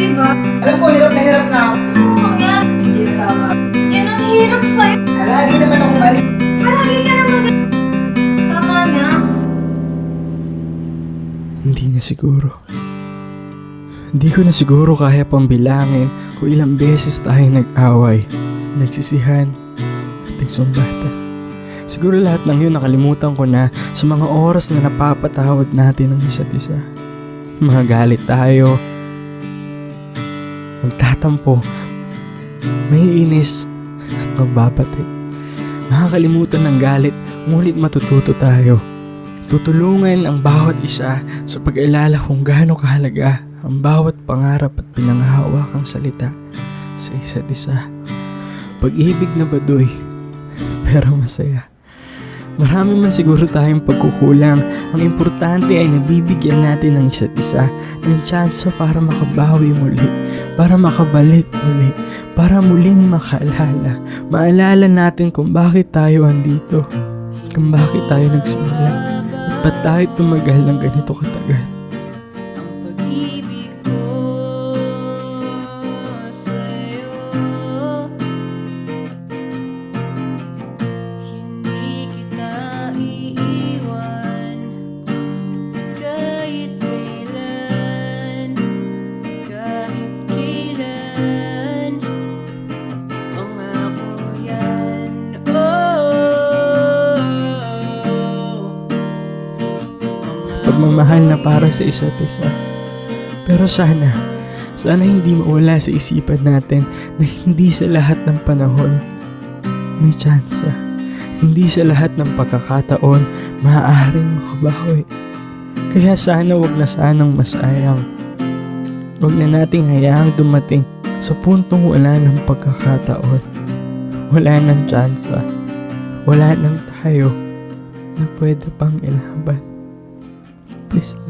di ba? Alam ko, hirap na hirap na ako. Gusto mo bang yan? Hindi na tama. Yan ang hirap sa'yo. Lagi naman ako mali. Palagi ka naman Tama na. Hindi na siguro. Hindi ko na siguro kaya pang bilangin kung ilang beses tayo nag-away, nagsisihan, at nagsumbatan. Siguro lahat ng yun nakalimutan ko na sa mga oras na napapatawad natin ng isa't isa. Mga galit tayo, magtatampo, may inis, at magbabati. Makakalimutan ng galit, ngunit matututo tayo. Tutulungan ang bawat isa sa pag-alala kung gaano kahalaga ang bawat pangarap at pinanghahawakang salita sa isa't isa. Pag-ibig na baduy, pero masaya. Marami man siguro tayong pagkukulang. Ang importante ay nabibigyan natin ng isa't isa ng tsansa para makabawi muli, para makabalik muli, para muling makaalala. Maalala natin kung bakit tayo andito, kung bakit tayo nagsimula, at ba't tayo tumagal ng ganito katagal. Pagmamahal na para sa isa't isa. Pero sana, sana hindi mawala sa isipan natin na hindi sa lahat ng panahon may tsansa. Hindi sa lahat ng pagkakataon maaaring makabawi. Kaya sana wag na sanang masayang. Wag na nating hayaang dumating sa puntong wala ng pagkakataon. Wala ng tsansa. Wala nang tayo na pwede pang ilaban. подписаны.